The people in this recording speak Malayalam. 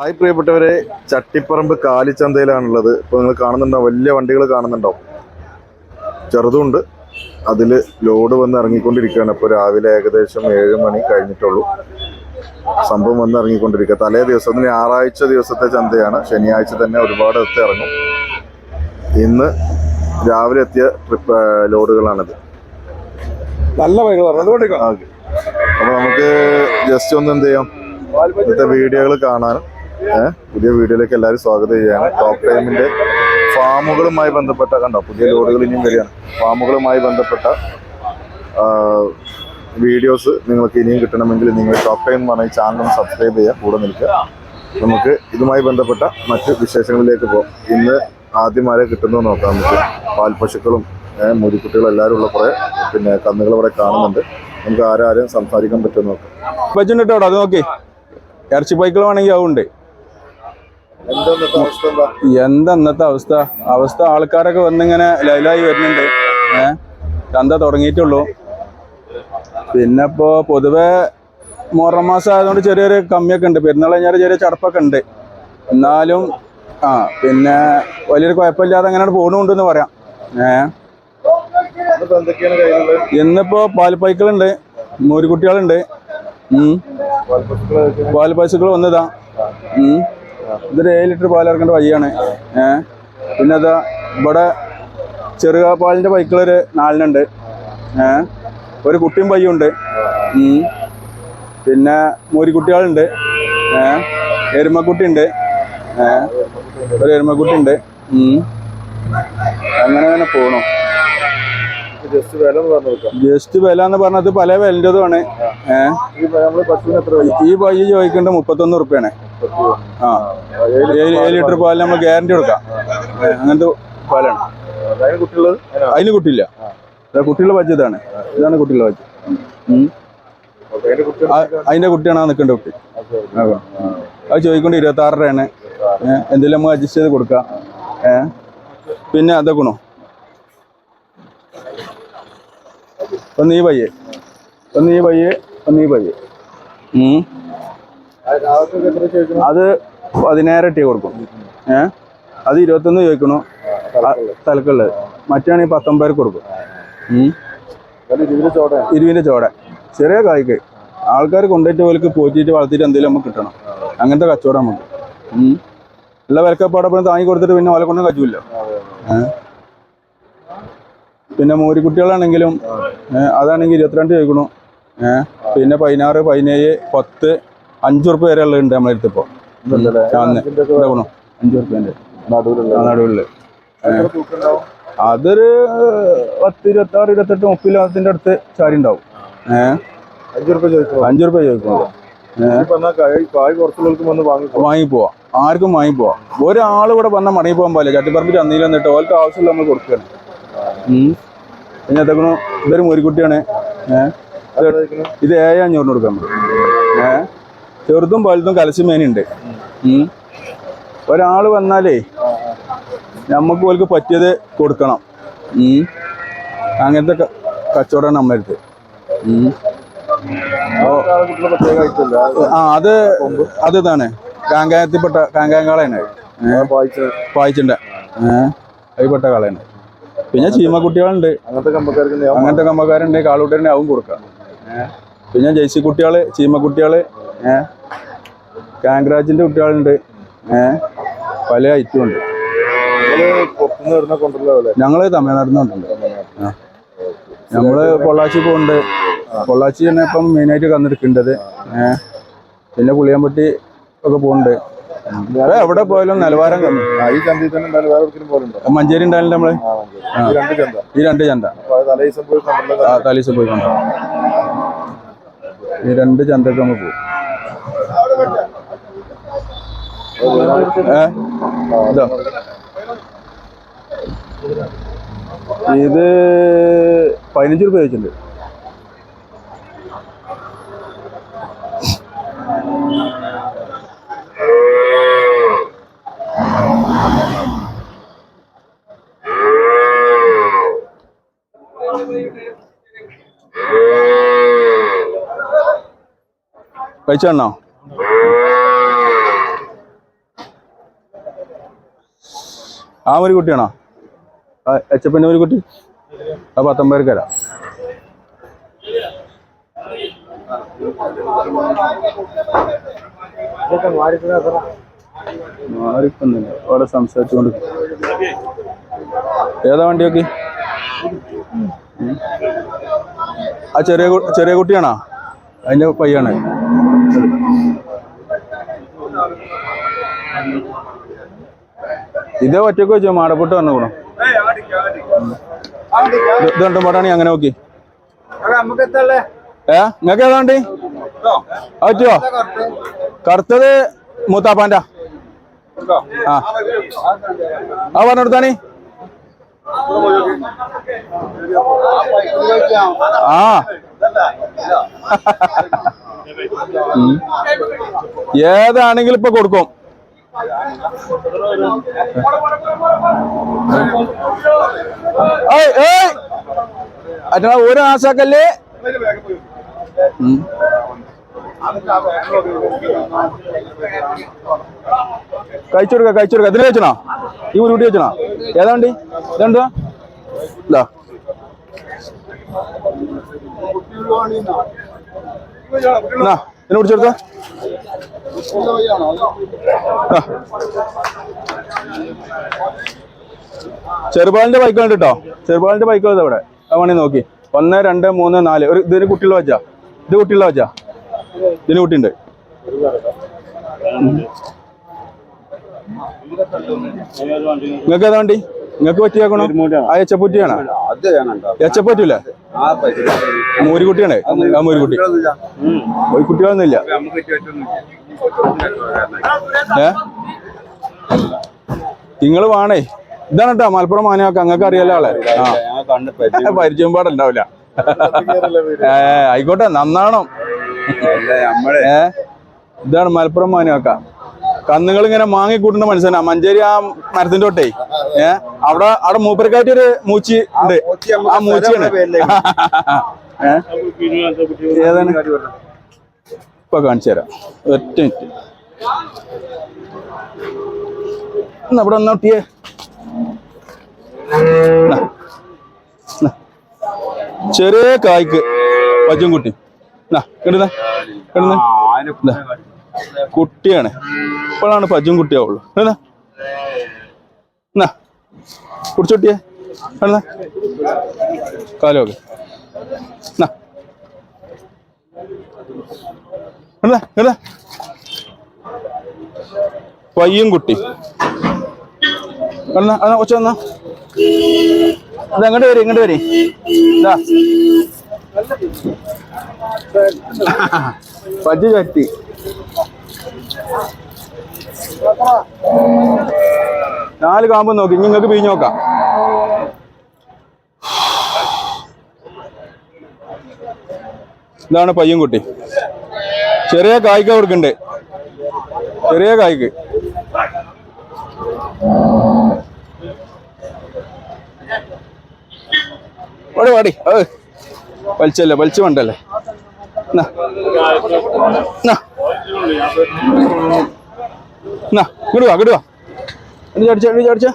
ഹായ് പ്രിയപ്പെട്ടവരെ ചട്ടിപ്പറമ്പ് കാലിച്ചന്തയിലാണുള്ളത്. ഇപ്പോൾ നിങ്ങൾ കാണുന്നുണ്ടോ? വലിയ വണ്ടികൾ കാണുന്നുണ്ടോ ചെറുതുണ്ട്. അതിൽ ലോഡ് വന്ന് ഇറങ്ങിക്കൊണ്ടിരിക്കുകയാണ്. ഇപ്പോൾ രാവിലെ ഏകദേശം ഏഴ് മണി കഴിഞ്ഞിട്ടുള്ളൂ. സംഭവം വന്ന് ഇറങ്ങിക്കൊണ്ടിരിക്കുക. തലേ ദിവസം ഞായറാഴ്ച ദിവസത്തെ ചന്തയാണ്. ശനിയാഴ്ച തന്നെ ഒരുപാട് എത്തി ഇറങ്ങും. ഇന്ന് രാവിലെ എത്തിയ ട്രിപ്പ് ലോഡുകളാണിത്. നല്ല അപ്പോൾ നമുക്ക് ജസ്റ്റ് ഒന്ന് എന്ത് ചെയ്യാം? ഇന്നത്തെ വീഡിയോകൾ കാണാനും പുതിയ വീഡിയോയിലേക്ക് എല്ലാവരും സ്വാഗതം ചെയ്യാണ് ടോപ്പ് ടൈമിന്റെ ഫാമുകളുമായി ബന്ധപ്പെട്ട കണ്ടോ പുതിയ ലോഡുകൾ ഇനിയും വരികയാണ്. ഫാമുകളുമായി ബന്ധപ്പെട്ട വീഡിയോസ് നിങ്ങൾക്ക് ഇനിയും കിട്ടണമെങ്കിൽ നിങ്ങൾ ടോപ്പ് ടൈം എന്ന് പറഞ്ഞ ചാനലും സബ്സ്ക്രൈബ് ചെയ്യുക കൂടെ നിൽക്കുക. നമുക്ക് ഇതുമായി ബന്ധപ്പെട്ട മറ്റ് വിശേഷങ്ങളിലേക്ക് പോകാം. ഇന്ന് ആദ്യമാരെ കിട്ടുന്നു നോക്കാം നമുക്ക്. പാൽ പശുക്കളും മുരിക്കുട്ടികളും എല്ലാവരും ഉള്ള കുറേ പിന്നെ കന്നുകൾ ഇവിടെ കാണുന്നുണ്ട്. നമുക്ക് ആരാരും സംസാരിക്കാൻ പറ്റുമെന്ന് നോക്കാം. കേട്ടോ അത് നോക്കി. ഇറച്ചി പൈക്കൾ വേണമെങ്കിൽ അതുണ്ട്. എന്താ ഇന്നത്തെ അവസ്ഥ? അവസ്ഥ ആൾക്കാരൊക്കെ വന്നിങ്ങനെ ലൈലായി വരുന്നുണ്ട്. ഏ? ചന്ത തുടങ്ങിയിട്ടുള്ളൂ. പിന്നെ ഇപ്പോ പൊതുവെ മുഹറം മാസം ആയതുകൊണ്ട് ചെറിയൊരു കമ്മിയൊക്കെ ഉണ്ട്. പെരുന്നാൾ കഴിഞ്ഞാൽ ചെറിയ ചടപ്പൊക്കെ ഉണ്ട്. എന്നാലും ആ പിന്നെ വലിയൊരു കുഴപ്പമില്ലാതെ അങ്ങനെ എന്ന് പറയാം. ഏഹ് ഇന്നിപ്പോ പാൽപ്പൈക്കളുണ്ട് മോരുകുട്ടികളുണ്ട്. ഉം. പാൽപശുക്കൾ പാൽ പശുക്കൾ വന്നതാ. ഉം. ഇതൊരു ഏഴ് ലിറ്റർ പാൽ ഇറക്കേണ്ട വഴിയാണ്. ഏഹ് പിന്നെ അതാ ഇവിടെ ചെറുക പാലിന്റെ ബൈക്കിലൊരു നാലിനുണ്ട്. ഏഹ് ഒരു കുട്ടിയും പയ്യുണ്ട് ഉണ്ട്. പിന്നെ മോരിക്കുട്ടികളുണ്ട് ഏഹ് എരുമക്കുട്ടി ഉണ്ട് ഏ? ഒരു എരുമക്കുട്ടി ഉണ്ട് ഉം. അങ്ങനെ തന്നെ പോണു. ജസ്റ്റ് വില ഒന്ന് ജസ്റ്റ് വില എന്ന് പറഞ്ഞത് പല വിലന്റെതുമാണ്. ഏഹ് ഈ നമ്മൾ പശുവിന് എത്ര വില? ഈ പയ്യ ചോദിക്കേണ്ടത് മുപ്പത്തൊന്ന് റുപ്യാണ് ആ. ഏഴ് ലിറ്റർ പാലിന് നമ്മൾ ഗ്യാരണ്ടി കൊടുക്കാം. അങ്ങനത്തെ പാലാണ്. അതിന് കുട്ടിയില്ല. കുട്ടികളുടെ ബജ് ഇതാണ് ഇതാണ് കുട്ടികളുടെ ബജ്. അതിന്റെ കുട്ടിയാണ് നിൽക്കേണ്ട കുട്ടി. അത് ചോദിക്കൊണ്ട് ഇരുപത്തി ആറ് രൂപയാണ് എന്തെങ്കിലും നമുക്ക് അഡ്ജസ്റ്റ് ചെയ്ത് കൊടുക്കാം. പിന്നെ അതൊക്കെ ഗുണം. ഒന്ന് ഈ പയ്യെ. ഒന്ന് ഈ പയ്യെ ഒന്ന് ഈ പയ്യെ ഉം. അതൊക്കെ എത്ര ചോദിക്കണം അത് പതിനായിരം ടീ കൊടുക്കും. ഏ? അത് ഇരുപത്തൊന്ന് ചോദിക്കണു. തലക്കുള്ളത്. മറ്റാണെങ്കിൽ പത്തൊമ്പത് കൊടുക്കും. ഇരുവിന്റെ ഇരുവിന്റെ ചോട. ചെറിയ കായ്ക്ക്. ആൾക്കാർ കൊണ്ടുപോയിട്ട് പോലെ പോറ്റിയിട്ട് വളർത്തിയിട്ട് എന്തെങ്കിലും നമുക്ക് കിട്ടണം. അങ്ങനത്തെ കച്ചവടം നമുക്ക്. ഉള്ള വിലക്കപ്പാടപ്പം താങ്ങി കൊടുത്തിട്ട് പിന്നെ ഓലെ കൊണ്ടും കജൂല്ല. പിന്നെ മോരിക്കുട്ടികളാണെങ്കിലും അതാണെങ്കിൽ ഇരുപത്തിരണ്ട് ചോദിക്കണു. ഏഹ് പിന്നെ പതിനാറ് പതിനേഴ് പത്ത് അഞ്ചു റുപ്യ വരെ ഉള്ളത് നമ്മളെ അടുത്ത് ഇപ്പോൾ അഞ്ചു റുപ്യന്റെ നടുവിലുള്ള നടുവിൽ അതൊരു പത്ത് ഇരുപത്തി ആറ് ഇരുപത്തെട്ട് മുപ്പതിനകത്തിന്റെ അടുത്ത് ചാരി ഉണ്ടാവും. ഏഹ് അഞ്ചു റുപ്യ ചോദിക്കും അഞ്ചു റുപ്യ ചോദിക്കുന്നുള്ളൂ വാങ്ങി പോവാ ആർക്കും വാങ്ങിപ്പോവാ. ഒരാൾ ഇവിടെ വന്ന മടങ്ങി പോകാൻ പാടില്ല. ചട്ടിപ്പറമ്പ് ചന്തയിൽ വന്നിട്ട് ഓർക്ക് ആവശ്യമില്ല നമ്മൾ കൊടുക്കുകയാണ്. പിന്നെ അതൊക്കെ ഇതൊരു മുരിക്കുട്ടിയാണ് ഏഹ് ഇത് ഏഴ് അഞ്ഞൂറിന് കൊടുക്കാൻ പറ്റും ഏഹ് ചെറുതും വലുതും കലശമേനുണ്ട്. ഒരാൾ വന്നാലേ നമുക്ക് ഓൽക്ക് പറ്റിയത് കൊടുക്കണം. അങ്ങനത്തെ കച്ചവടമാണ് ആയിട്ടില്ല ആ അത് അത് ഇതാണ്. കാങ്കായത്തിൽപ്പെട്ട കാങ്കായങ്കാളയാണ് പായിച്ചിണ്ട. അതിൽപ്പെട്ട കാളയാണ്. പിന്നെ ചീമക്കുട്ടികളുണ്ട്. അങ്ങനത്തെ കമ്പക്കാരുണ്ട് കാളൂട്ടരുണ്ട് അവൻ കൊടുക്കാം. പിന്നെ ജേഴ്സി കുട്ടികൾ ചീമക്കുട്ടികൾ ഏഹ് കാങ്കരാജിന്റെ കുട്ടികളുണ്ട്. ഏ? പല ഐറ്റം ഉണ്ട്. ഞങ്ങൾ തമിഴ്നാട്ടിൽ നിന്നുണ്ട് ഞങ്ങൾ പൊള്ളാച്ചി പോകുന്നുണ്ട് പൊള്ളാച്ചി തന്നെ ഇപ്പം മെയിനായിട്ട് കന്നെടുക്കേണ്ടത്. ഏഹ് പിന്നെ പുളിയമ്പട്ടി ഒക്കെ പോകുന്നുണ്ട് എവിടെ പോയാലും നിലവാരം കമ്മി. മഞ്ചേരി ഉണ്ടായാലും നമ്മൾ ഈ രണ്ട് ചന്ത. തലീസ പോയി കണ്ടോ ഈ രണ്ട് ചന്തക്ക് നമ്മൾ പോകും ഏ ഇതോ പതിനഞ്ച് രൂപ വെച്ചിട്ടുണ്ട് കഴിച്ചെണ്ണോ ആ ഒരു കുട്ടിയാണോ? എച്ച് ഒരു കുട്ടി? ആ പത്തൊമ്പത് തരാം മാറിക്കൊന്നില്ല അവിടെ സംസാരിച്ചുകൊണ്ട് ഏതാ വണ്ടിയൊക്കെ? ആ ചെറിയ ചെറിയ കുട്ടിയാണോ? അതിന്റെ പയ്യാണ് ഇതേ ഒറ്റയ്ക്ക് വെച്ചു മാടപ്പെട്ട് പറഞ്ഞു കൂടാ ഇത് കണ്ടു പാടാണി അങ്ങനെ നോക്കി. ഏ നിങ്ങക്ക് ഏതാണ്ട് പറ്റുമോ കറുത്തത്. മൂത്താപ്പാന്റെ. ആ. ആ പറഞ്ഞെടുത്താണി. ആ. ഏതാണെങ്കിലും ഇപ്പൊ കൊടുക്കും. അച്ഛാ ഒരു ആശാക്കല്ലേ. ഉം. കഴിച്ചു കൊടുക്ക കഴിച്ചു കൊടുക്ക ഇതിന് വെച്ചണോ ഈ ഒരു കുട്ടി വെച്ചണോ ഏതാ വണ്ടി? ഇതെന്താ ഇതാ. കുടിച്ചെടുത്ത ഇതിനെ പിടിച്ചെടുത്ത. ചെറുപാലിന്റെ ബൈക്ക് ഉണ്ട് കേട്ടോ ചെറുപാലിന്റെ ബൈക്ക് ഉണ്ട് അവിടെ വേണേ നോക്കി. ഒന്ന് രണ്ട് മൂന്ന് നാല്. ഒരു ഇതിന് കുട്ടിയുള്ള വച്ചാ ഇത് കുട്ടിയുള്ള വച്ചാ ഇതിന് കുട്ടിയുണ്ട്. നിങ്ങൾക്ക് ഏതാ വണ്ടി? നിങ്ങൾക്ക് പറ്റിയാക്കണോ? ആ എച്ചപ്പൂറ്റിയാണോ? അത് വേണോ എച്ചപ്പറ്റൂല ആ മോരി മൂരിക്കുട്ടിയാണ് ആ മൂരിക്കുട്ടി ഒരു കുട്ടികളൊന്നുമില്ല. ഏ? നിങ്ങൾ വേണേ. ഇതാണ് കേട്ടോ മലപ്പുറം മാനൊക്കെ അങ്ങക്ക് അറിയാലോ ആളെ. ആ. പരിചയം പാടുണ്ടാവില്ല ഏ ആയിക്കോട്ടെ നന്നാണോ ഏ? ഇതാണ് മലപ്പുറം മാനവാക്ക കന്നുകൾ ഇങ്ങനെ മാങ്ങി കൂട്ടുന്ന മനസ്സിലാ മഞ്ചേരി ആ മരത്തിന്റെ തൊട്ടേ. ഏ? അവിടെ അവിടെ മൂപ്പരക്കായിട്ട് ഒരു മൂച്ചി ഉണ്ട്. ആ മൂച്ചിയാണ്. ഏതാണ്? ഇപ്പൊ കാണിച്ചു തരാം. ഒറ്റ മിനിറ്റ്. എന്നാ ഇവിടെ ഒന്ന് ഒട്ടിയേ എന്നാ. എന്നാ. ചെറിയ കായ്ക്ക് പച്ചും കുട്ടി. കിട്ടുന്ന കിട്ടുന്ന കുട്ടിയാണ്. ഇപ്പോഴാണ് പജും കുട്ടിയാവുള്ളൂ. എന്നാ കുടിച്ചുട്ടിയെ എന്നാ കാലമൊക്കെ എന്നാ. പയ്യും കുട്ടി കൊച്ചു വന്നാ അത് അങ്ങോട്ട് വരി ഇങ്ങോട്ട് വരി. ഇതാ. പജ്ജു ചട്ടി നാല് കാമ്പ് നോക്കി ഇനി നിങ്ങൾക്ക് പിഴിഞ്ഞ് നോക്കാം. ഇതാണ് പയ്യൻകുട്ടി. ചെറിയ കായ്ക്ക കൊടുക്കണ്ട്. ചെറിയ കായ്ക്ക്. വാടി ഏ വലിച്ചല്ലേ വലിച്ചു വേണ്ടല്ലേ ഇങ്ങോട്ട് വാ ഇങ്ങോട്ട് വാ. ചടിച്ച ചടിച്ച.